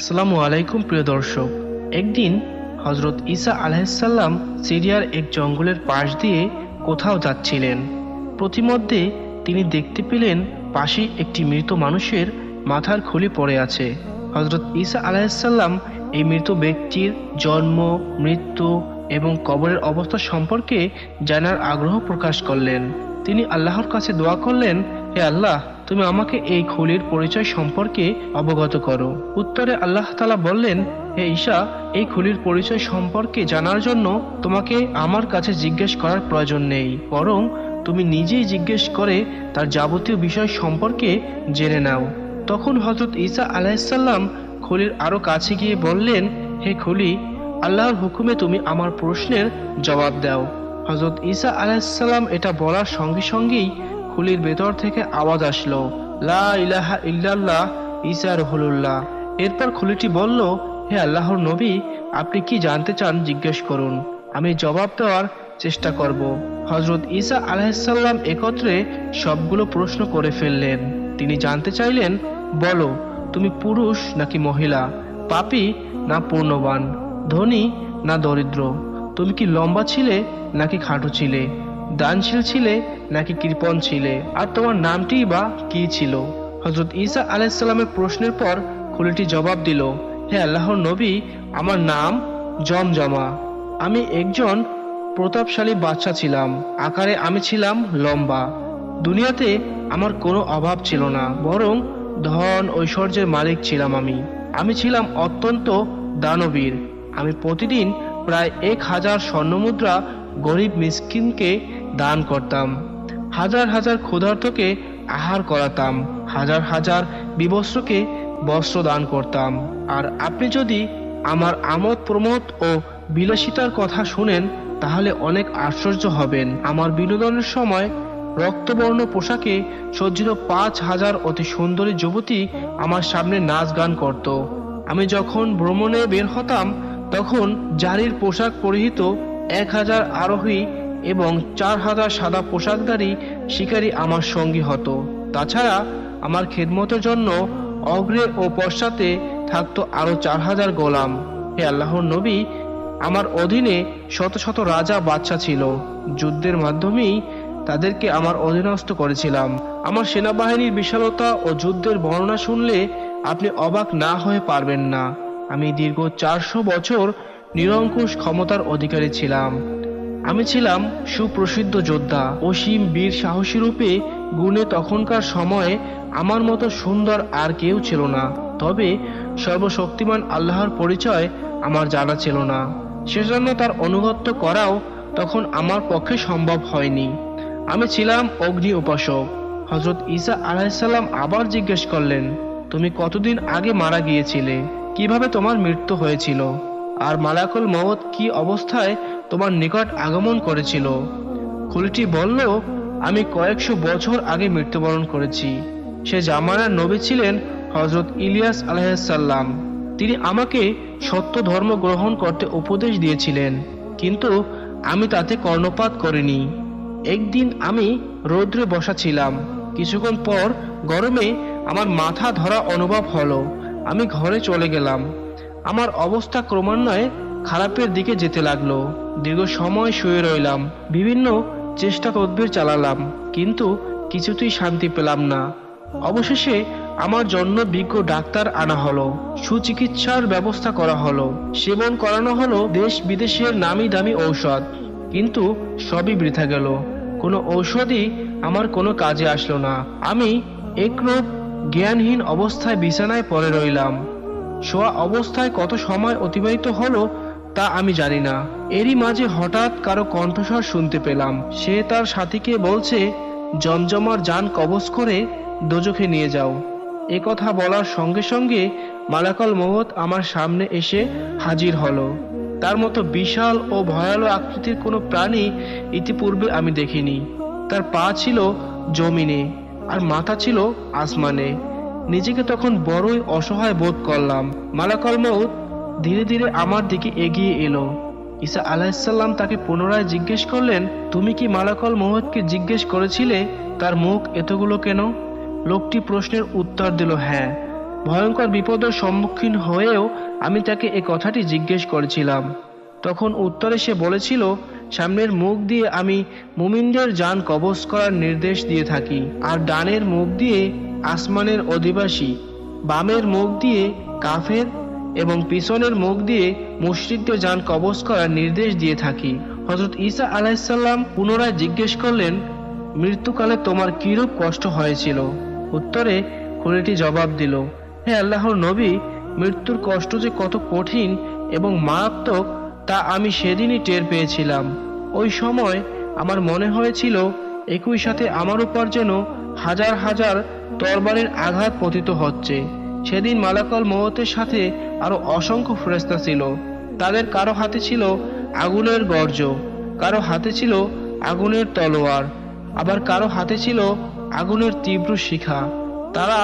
আসসালামু আলাইকুম, প্রিয় দর্শক। একদিন হজরত ঈসা আলাহিসাল্লাম সিরিয়ার এক জঙ্গলের পাশ দিয়ে কোথাও যাচ্ছিলেন। প্রতিমধ্যে তিনি দেখতে পেলেন পাশে একটি মৃত মানুষের মাথার খুলি পড়ে আছে। হজরত ঈসা আলাহিসাল্লাম এই মৃত ব্যক্তির জন্ম, মৃত্যু এবং কবরের অবস্থা সম্পর্কে জানার আগ্রহ প্রকাশ করলেন। তিনি আল্লাহর কাছে দোয়া করলেন, হে আল্লাহ তুমি আমাকে এই খুলির পরিচয় সম্পর্কে অবগত করো। উত্তরে আল্লাহ তালা বললেন, হে ঈশা, এই খুলির পরিচয় সম্পর্কে জানার জন্য তোমাকে আমার কাছে জিজ্ঞেস করার প্রয়োজন নেই। বরং তুমি নিজেই জিজ্ঞেস করে তার যাবতীয় বিষয় সম্পর্কে জেনে নাও। তখন হজরত ঈসা আলাহিসাল্লাম খুলির আরও কাছে গিয়ে বললেন, হে খুলি, আল্লাহর হুকুমে তুমি আমার প্রশ্নের জবাব দাও। হজরত ঈসা আলাইসাল্লাম এটা বলার সঙ্গে সঙ্গেই খুলির ভেতর থেকে আওয়াজ আসলো, লা ইলাহা ইল্লাল্লাহ ঈসা রহুল্লাহ এরপর খুলিটি বলল, হে আল্লাহর নবী, আপনি কি জানতে চান জিজ্ঞেস করুন। আমি জবাব দেওয়ার চেষ্টা করব। হজরত ঈসা আলাহিসাল্লাম একত্রে সবগুলো প্রশ্ন করে ফেললেন। তিনি জানতে চাইলেন, বলো, তুমি পুরুষ নাকি মহিলা? পাপি না পূর্ণবান? ধনী না দরিদ্র? তুমি কি লম্বা ছিলে নাকি খাটো ছিলে? দানশীল ছিলে নাকি কৃপণ ছিলে? আর তোমার নামটিই বা কি ছিল? হজরত ঈসা আলাইসাল্লামের প্রশ্নের পর খুলিটি জবাব দিল, হে আল্লাহর নবী, আমার নাম জমজমা। আমি একজন প্রতাপশালী বাচ্চা ছিলাম, আকারে আমি ছিলাম লম্বা। দুনিয়াতে আমার কোনো অভাব ছিল না, বরং ধন, ঐশ্বর্যের মালিক ছিলাম আমি। আমি ছিলাম অত্যন্ত দানবীর। আমি প্রতিদিন প্রায় এক হাজার স্বর্ণমুদ্রা গরিব মিসকিনকে দান করতাম। হাজার হাজার ক্ষুধার্তকে আহার করাতাম। হাজার হাজার বিবস্ত্রকে বস্ত্র দান করতাম। আর আপনি যদি আমার আমোদ প্রমোদ ও বিলাসিতার কথা শুনেন, তাহলে অনেক আশ্চর্য হবেন। আমার বিনোদনের সময় রক্তবর্ণ পোশাকে সজ্জিত পাঁচ হাজার অতি সুন্দরী যুবতী আমার সামনে নাচ গান করত। আমি যখন ভ্রমণে বের হতাম, তখন জারির পোশাক পরিহিত এক হাজার আরোহী এবং চার হাজার সাদা পোশাকধারী শিকারী আমার সঙ্গী হতো। তাছাড়া আমার খেদমতের জন্য অগ্রে ও পশ্চাতে থাকতো আরও চার হাজার গোলাম। হে আল্লাহর নবী, আমার অধীনে শত শত রাজা বাচ্চা ছিল। যুদ্ধের মাধ্যমেই তাদেরকে আমার অধীনস্থ করেছিলাম। আমার সেনাবাহিনীর বিশালতা ও যুদ্ধের বর্ণনা শুনলে আপনি অবাক না হয়ে পারবেন না। আমি দীর্ঘ চারশো বছর নিরঙ্কুশ ক্ষমতার অধিকারী ছিলাম। আমি ছিলাম সুপ্রসিদ্ধ যোদ্ধা, অসীম বীর সাহসী রূপে গুণে তখনকার সময়ে আমার মতো সুন্দর আর কেউ ছিল না। তবে সর্বশক্তিমান আল্লাহর পরিচয় আমার জানা ছিল না। সেজন্য তার অনুগত্য করাও তখন আমার পক্ষে সম্ভব হয়নি। আমি ছিলাম অগ্নি উপাসক। হজরত ঈসা আলাইসাল্লাম আবার জিজ্ঞেস করলেন, তুমি কতদিন আগে মারা গিয়েছিলে? কীভাবে তোমার মৃত্যু হয়েছিল? আর মালাকুল মওত কি অবস্থায় তোমার নিকট আগমন করেছিল। খুলিটি বলল, আমি কয়েকশো বছর আগে মৃত্যুবরণ করেছি। সে জামানার নবী ছিলেন হজরত ইলিয়াস আলাইসাল্লাম তিনি আমাকে সত্য ধর্ম গ্রহণ করতে উপদেশ দিয়েছিলেন, কিন্তু আমি তাতে কর্ণপাত করিনি। একদিন আমি রৌদ্রে বসা ছিলাম। কিছুক্ষণ পর গরমে আমার মাথা ধরা অনুভব হলো। আমি ঘরে চলে গেলাম। আমার অবস্থা ক্রমান্বয়ে খারাপের দিকে যেতে লাগল। দীর্ঘ সময় শুয়ে রইলাম। বিভিন্ন চেষ্টা তদবির চালালাম, কিন্তু কিছুতেই শান্তি পেলাম না। অবশেষে আমার জন্য বিজ্ঞ ডাক্তার আনা হলো। সুচিকিৎসার ব্যবস্থা করা হলো। সেবন করানো হলো দেশ বিদেশের নামি দামি ঔষধ। কিন্তু সবই বৃথা গেল। কোনো ঔষধই আমার কোনো কাজে আসলো না। আমি একরূপ জ্ঞানহীন অবস্থায় বিছানায় পড়ে রইলাম। শোয়া অবস্থায় কত সময় অতিবাহিত হলো তা আমি জানি না। এরই মাঝে হঠাৎ কারও কণ্ঠস্বর শুনতে পেলাম। সে তার সাথীকে বলছে, জমজমার যান কবজ করে দোজখে নিয়ে যাও। এ কথা বলার সঙ্গে সঙ্গে মালাকল মোহত আমার সামনে এসে হাজির হলো। তার মতো বিশাল ও ভয়ালো আকৃতির কোনো প্রাণী ইতিপূর্বে আমি দেখিনি। তার পা ছিল জমিনে আর মাথা ছিল আসমানে। নিজেকে তখন বড়ই অসহায় বোধ করলাম। মালাকল মৌত ধীরে ধীরে আমার দিকে এগিয়ে এলো। ঈসা আলাহিসাল্লাম তাকে পুনরায় জিজ্ঞেস করলেন, তুমি কি মালাকল মোহাম্মদকে জিজ্ঞেস করেছিলে, তার মুখ এতগুলো কেন? লোকটি প্রশ্নের উত্তর দিল হ্যাঁ ভয়ঙ্কর বিপদের সম্মুখীন হয়েও আমি তাকে এ কথাটি জিজ্ঞেস করেছিলাম। তখন উত্তরে সে বলেছিল, সামনের মুখ দিয়ে আমি মুমিনদের যান কবজ করার নির্দেশ দিয়ে থাকি, আর ডানের মুখ দিয়ে আসমানের অধিবাসী, বামের মুখ দিয়ে কাফের এবং পিছনের মুখ দিয়ে মুশরিকদের যান কবজ করার নির্দেশ দিয়ে থাকি। হজরত ঈসা আলাইসাল্লাম পুনরায় জিজ্ঞেস করলেন, মৃত্যুকালে তোমার কিরূপ কষ্ট হয়েছিল? উত্তরে খুনিটি জবাব দিল, হে আল্লাহর নবী, মৃত্যুর কষ্ট যে কত কঠিন এবং মারাত্মক, তা আমি সেদিনই টের পেয়েছিলাম। ওই সময় আমার মনে হয়েছিল, একই সাথে আমার উপর যেন হাজার হাজার তরবারের আঘাত পতিত হচ্ছে। সেদিন মালাকল মহতের সাথে আরও অসংখ্য ফেরেস্তা ছিল। তাদের কারও হাতে ছিল আগুনের গর্জ, কারও হাতে ছিল আগুনের তলোয়ার, আবার কারও হাতে ছিল আগুনের তীব্র শিখা। তারা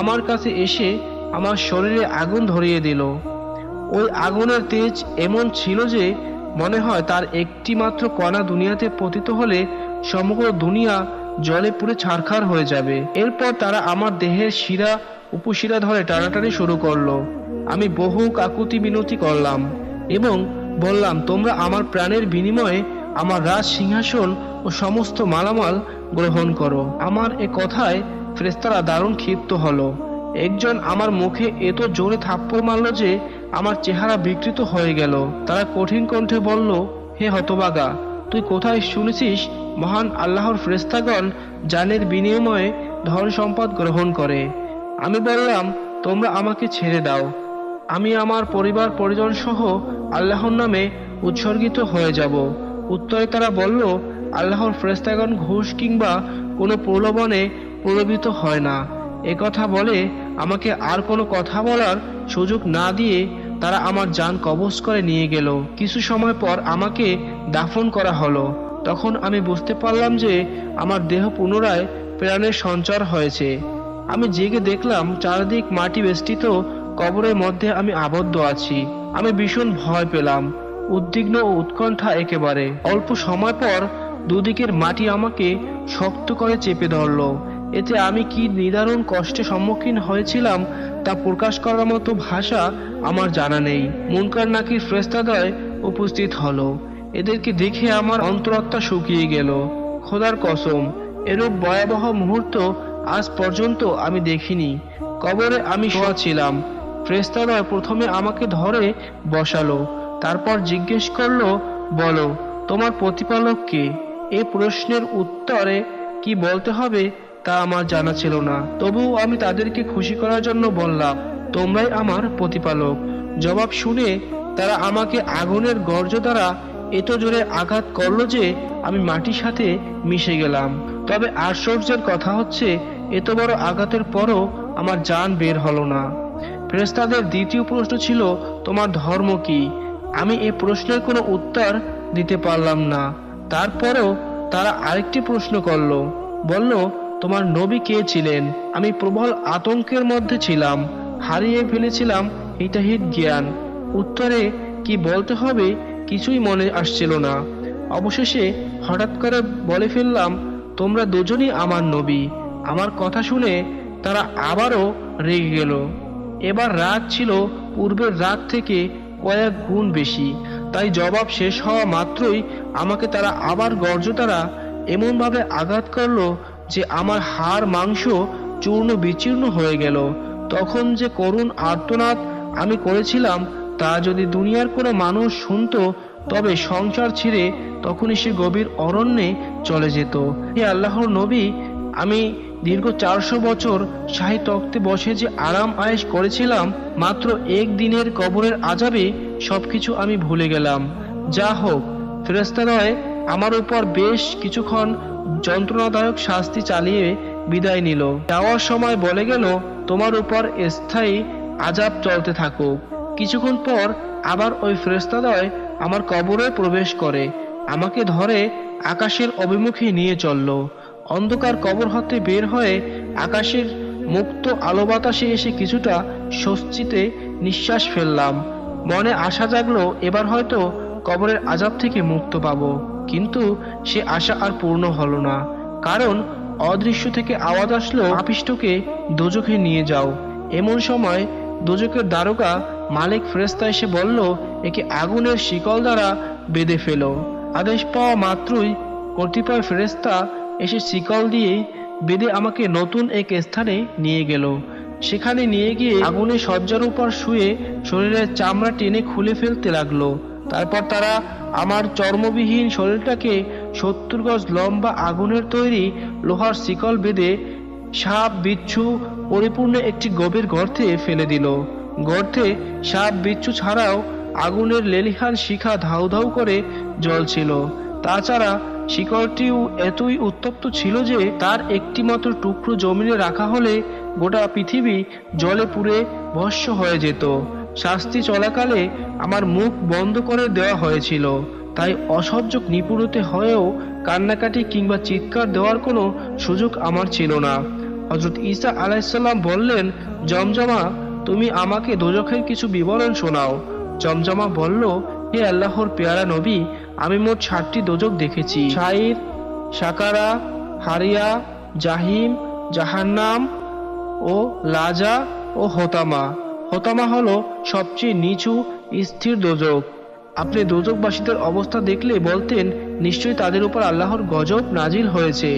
আমার কাছে এসে আমার শরীরে আগুন ধরিয়ে দিল। ওই আগুনের তেজ এমন ছিল যে মনে হয় তার একটি মাত্র কণা দুনিয়াতে পতিত হলে সমগ্র দুনিয়া জলে পুড়ে ছারখার হয়ে যাবে। এরপর তারা আমার দেহের শিরা উপশিরা ধরে টানাটানি শুরু করল। আমি বহু কাকুতি বিনতি করলাম এবং বললাম, তোমরা আমার প্রাণের বিনিময়ে আমার রাজ সিংহাসন ও সমস্ত মালামাল গ্রহণ করো। আমার এ কথায় ফ্রেস্তারা দারুণ ক্ষিপ্ত হলো। একজন আমার মুখে এত জোরে থাপ্পড় মারল যে আমার চেহারা বিকৃত হয়ে গেল। তারা কঠিন কণ্ঠে বলল, হে হতবাগা, তুই কোথায় শুনেছিস মহান আল্লাহর ফ্রেস্তাগণ জানের বিনিময়ে ধন সম্পদ গ্রহণ করে? আমি বললাম, তোমরা আমাকে ছেড়ে দাও। আমি আমার পরিবার, পরিজন সহ আল্লাহর নামে উৎসর্গিত হয়ে যাব। উত্তরে তারা বলল, আল্লাহর ফ্রেস্তাগণ ঘুষ কিংবা কোনো প্রলোভনে প্রলোভিত হয় না। কথা বলে আমাকে আর কোনো কথা বলার সুযোগ না দিয়ে তারা আমার যান কবজ করে নিয়ে গেল। কিছু সময় পর আমাকে দাফন করা হলো। তখন আমি বুঝতে পারলাম যে আমার দেহ পুনরায় প্রাণের সঞ্চার হয়েছে। আমি জেগে দেখলাম চারদিক মাটি বেষ্টিত, কবরের মধ্যে আমি আবদ্ধ আছি। আমি ভীষণ ভয় পেলাম, উদ্বিগ্ন ও উৎকণ্ঠা একেবারে। অল্প সময় পর দুদিকের মাটি আমাকে শক্ত করে চেপে ধরলো। এতে আমি কি নিদারুণ কষ্টে সম্মুখীন হয়েছিলাম তা প্রকাশ করার মতো ভাষা আমার জানা নেই। মুনকার নাকির ফ্রেস্তাদয় উপস্থিত হলো। এদেরকে দেখে আমার অন্তরাত্মা শুকিয়ে গেল। খোদার কসম, এরূপ ভয়াবহ মুহূর্ত আজ পর্যন্ত আমি দেখিনি। কবরে আমি শোয়া ছিলাম। ফ্রেস্তাদয় প্রথমে আমাকে ধরে বসালো, তারপর জিজ্ঞেস করল, বলো, তোমার প্রতিপালক কে? এ প্রশ্নের উত্তরে কি বলতে হবে তা আমার জানা ছিল না। তবুও আমি তাদেরকে খুশি করার জন্য বললাম, তোমরাই আমার প্রতিপালক। জবাব শুনে তারা আমাকে আগুনের গর্জ দ্বারা এত জোরে আঘাত করল যে আমি মাটির সাথে মিশে গেলাম। তবে আশ্চর্যের কথা হচ্ছে এত বড় আঘাতের পরও আমার জান বের হলো না। ফেরেস্তাদের দ্বিতীয় প্রশ্ন ছিল, তোমার ধর্ম কি? আমি এই প্রশ্নের কোনো উত্তর দিতে পারলাম না। তারপরেও তারা আরেকটি প্রশ্ন করল, বলল, তোমার নবী কে ছিলেন? আমি প্রবল আতঙ্কের মধ্যে ছিলাম, হারিয়ে ফেলেছিলাম হিতাহিত জ্ঞান। উত্তরে কি বলতে হবে কিছুই মনে আসছিল না। অবশেষে হঠাৎ করে বলে ফেললাম, তোমরা দুজনই আমার নবী। আমার কথা শুনে তারা আবারও রেগে গেল। এবার রাগ ছিল, পূর্বের রাত থেকে কয়েক গুণ বেশি। তাই জবাব শেষ হওয়া মাত্রই আমাকে তারা আবার গর্জ তারা এমনভাবে আঘাত করল যে আমার হাড় মাংস চূর্ণ বিচীর্ণ হয়ে গেল। তখন যে করুণ আর্তনাদ আমি করেছিলাম তা যদি দুনিয়ার কোনো মানুষ শুনতো, তবে সংসার ছেড়ে তখনই সে গভীর অরণ্যে চলে যেত। হে আল্লাহর নবী আমি দীর্ঘ চারশো বছর শাহী তক্তে বসে যে আরাম আয়েশ করেছিলাম, মাত্র এক দিনের কবরের আজাবে সবকিছু আমি ভুলে গেলাম। যা হোক ফেরেস্তারয় আমার উপর বেশ কিছুক্ষণ যন্ত্রণাদায়ক শাস্তি চালিয়ে বিদায় নিল। যাওয়ার সময় বলে গেল, তোমার উপর স্থায়ী আজাব চলতে থাকুক। কিছুক্ষণ পর আবার ওই ফেরেস্তাদয় আমার কবরে প্রবেশ করে, আমাকে ধরে আকাশের অভিমুখে নিয়ে চলল। অন্ধকার কবর হতে বের হয়ে আকাশের মুক্ত আলো বাতাসে এসে কিছুটা স্বস্তিতে নিঃশ্বাস ফেললাম। মনে আশা জাগলো, এবার হয়তো কবরের আজাব থেকে মুক্ত পাবো। কিন্তু সে আশা আর পূর্ণ হলো না। কারণ অদৃশ্য থেকে আওয়াজ আসলো, আপিষ্টকে দোজখে নিয়ে যাও। এমন সময় দুজকের দারোগা মালিক ফেরেস্তা এসে বলল, একে আগুনের শিকল দ্বারা বেঁধে ফেলো। আদেশ পাওয়া মাত্রই কতিপয় ফেরেস্তা এসে শিকল দিয়ে বেঁধে আমাকে নতুন এক স্থানে নিয়ে গেল। সেখানে নিয়ে গিয়ে আগুনে শয্যার উপর শুয়ে শরীরের চামড়া টেনে খুলে ফেলতে লাগল। তারপর তারা আমার চর্মবিহীন শরীরটাকে সত্তর গজ লম্বা আগুনের তৈরি লোহার শিকল বেঁধে সাপ, বিচ্ছু, পরিপূর্ণ একটি গভীর গর্তে ফেলে দিল। গর্তে সাপ, বিচ্ছু ছাড়াও আগুনের লেলিহান শিখা ধাউ ধাউ করে জ্বলছিল। তাছাড়া শিকড়টিও এতই উত্তপ্ত ছিল যে তার একটি মাত্র টুকরো জমিনে রাখা হলে গোটা পৃথিবী জলে পুড়ে ভস্য হয়ে যেত। শাস্তি চলাকালে আমার মুখ বন্ধ করে দেওয়া হয়েছিল। তাই অসহ্য নিপুণতে হয়েও কান্নাকাটি কিংবা চিৎকার দেওয়ার কোনো সুযোগ আমার ছিল না। হজরত ঈসা আলাইসাল্লাম বললেন, জমজমা, তুমি আমাকে দোজখের কিছু বিবরণ শোনাও। জমজমা বলল, হে আল্লাহর পেয়ারা নবী আমি মোট ষাটটি দোজক দেখেছি। শাইর সাকারা, হারিয়া, জাহিম, জাহান্নাম ও লাজা ও হোতামা। হোতামা হলো সবচেয়ে নিচু, স্থির দোজক। আপনি দোজকবাসীদের অবস্থা দেখলে বলতেন, নিশ্চয়ই তাদের উপর আল্লাহর গজব নাজিল হয়েছে।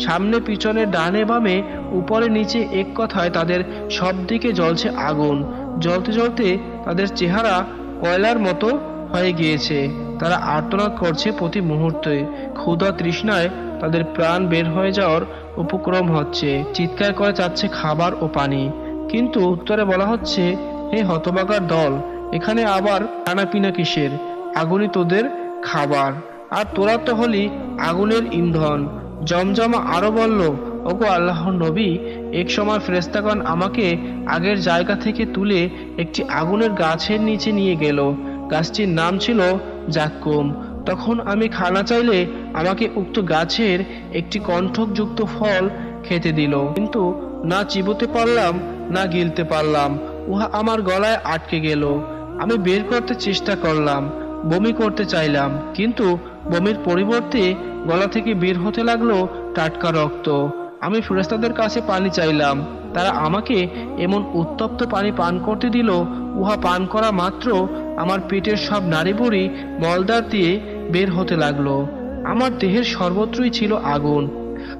সামনে পিছনে ডানে বামে, উপরে নিচে এক কথায় তাদের সব দিকে জ্বলছে আগুন। জ্বলতে জ্বলতে তাদের চেহারা কয়লার মতো হয়ে গিয়েছে। তারা আর্তনাদ করছে প্রতি মুহূর্তে। ক্ষুধা তৃষ্ণায় তাদের প্রাণ বের হয়ে যাওয়ার উপক্রম হচ্ছে। চিৎকার করে চাচ্ছে খাবার ও পানি। কিন্তু উত্তরে বলা হচ্ছে, হে হতবাগার দল, এখানে আবার খানাপিনা কিসের? আগুনই তোদের খাবার। আর তোরা তো হলি আগুনের ইন্ধন। জমজমা আরও বলল, ওগো আল্লাহর নবী, এক সময় ফেরেস্তাগণ আমাকে আগের জায়গা থেকে তুলে একটি আগুনের গাছের নিচে নিয়ে গেল। গাছটির নাম ছিল জাক্কুম তখন আমি খানা চাইলে আমাকে উক্ত গাছের একটি কণ্ঠকযুক্ত ফল খেতে দিল। কিন্তু না চিবোতে পারলাম, না গিলতে পারলাম। উহা আমার গলায় আটকে গেল। আমি বের করতে চেষ্টা করলাম, বমি করতে চাইলাম। কিন্তু বমির পরিবর্তে গলা থেকে বের হতে লাগল টাটকা রক্ত। আমি ফেরেস্তাদের কাছে পানি চাইলাম। তারা আমাকে এমন উত্তপ্ত পানি পান করতে দিল, উহা পান করা মাত্র আমার পেটের সব নাড়িবড়ি মলদার দিয়ে বের হতে লাগল। আমার দেহের সর্বত্রই ছিল আগুন।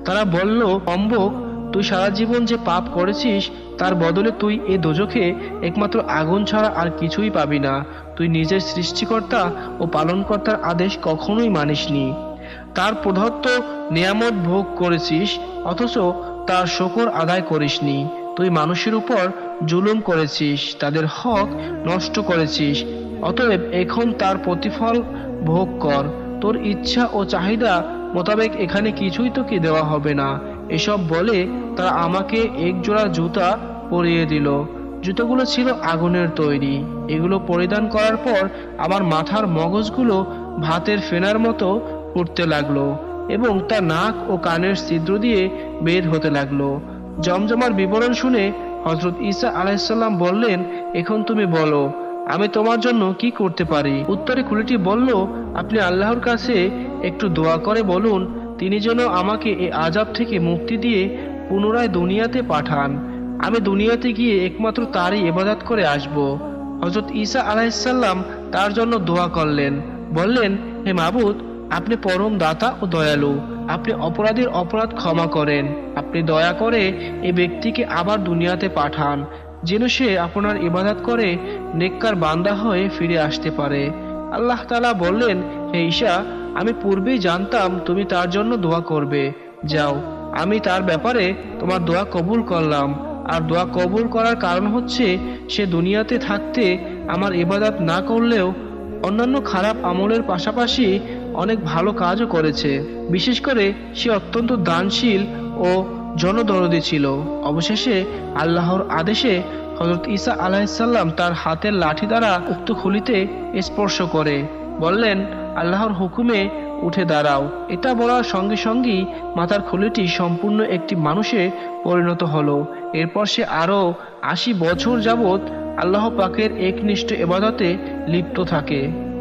তারা বলল, অম্বক, তুই সারা জীবন যে পাপ করেছিস, তার বদলে তুই এ দোজখে একমাত্র আগুন ছাড়া আর কিছুই পাবি না। তুই নিজের সৃষ্টিকর্তা ও পালনকর্তার আদেশ কখনোই মানিসনি। তার প্রদত্ত নিয়ামত ভোগ করেছিস, অথচ তার শকর আদায় করিসনি। তুই মানুষের উপর জুলুম করেছিস, তাদের হক নষ্ট করেছিস। অতএব এখন তার প্রতিফল ভোগ কর। তোর ইচ্ছা ও চাহিদা মোতাবেক এখানে কিছুই তোকে দেওয়া হবে না। এসব বলে তারা আমাকে এক জোড়া জুতা পরিয়ে দিল। জুতোগুলো ছিল আগুনের তৈরি। এগুলো পরিধান করার পর আমার মাথার মগজগুলো ভাতের ফেনার মতো উঠতে লাগল। এবং তা নাক ও কানের ছিদ্র দিয়ে বের হতে লাগল। জমজমার বিবরণ শুনে হজরত ঈসা আলাইসাল্লাম বললেন, এখন তুমি বলো, আমি তোমার জন্য কি করতে পারি? উত্তরে কুলিটি বলল, আপনি আল্লাহর কাছে একটু দোয়া করে বলুন, তিনি যেন আমাকে এ আজাব থেকে মুক্তি দিয়ে পুনরায় দুনিয়াতে পাঠান। আমি দুনিয়াতে গিয়ে একমাত্র তারই ইবাদত করে আসব। হজরত ঈসা আলাইসাল্লাম তার জন্য দোয়া করলেন, বললেন, হে মাবুদ আপনি পরম দাতা ও দয়ালু। আপনি অপরাধীর অপরাধ ক্ষমা করেন। আপনি দয়া করে এই ব্যক্তিকে আবার দুনিয়াতে পাঠান, যেন সে আপনার ইবাদত করে নেককার বান্দা হয়ে ফিরে আসতে পারে। আল্লাহ তালা বললেন, হে ঈশা, আমি পূর্বেই জানতাম তুমি তার জন্য দোয়া করবে। যাও, আমি তার ব্যাপারে তোমার দোয়া কবুল করলাম। আর দোয়া কবুল করার কারণ হচ্ছে, সে দুনিয়াতে থাকতে আমার ইবাদত না করলেও অন্যান্য খারাপ আমলের পাশাপাশি অনেক ভালো কাজও করেছে। বিশেষ করে সে অত্যন্ত দানশীল ও জনদরদি ছিল। অবশেষে আল্লাহর আদেশে হজরত ঈসা আলাহিসাল্লাম তার হাতের লাঠি দ্বারা উক্ত খুলিতে স্পর্শ করে। বললেন, আল্লাহর হুকুমে উঠে দাঁড়াও। এটা বলার সঙ্গে সঙ্গেই মাথার খুলিটি সম্পূর্ণ একটি মানুষে পরিণত হলো। এরপর সে আরও আশি বছর যাবৎ আল্লাহ পাকের একনিষ্ঠ এবাদতে লিপ্ত থাকে।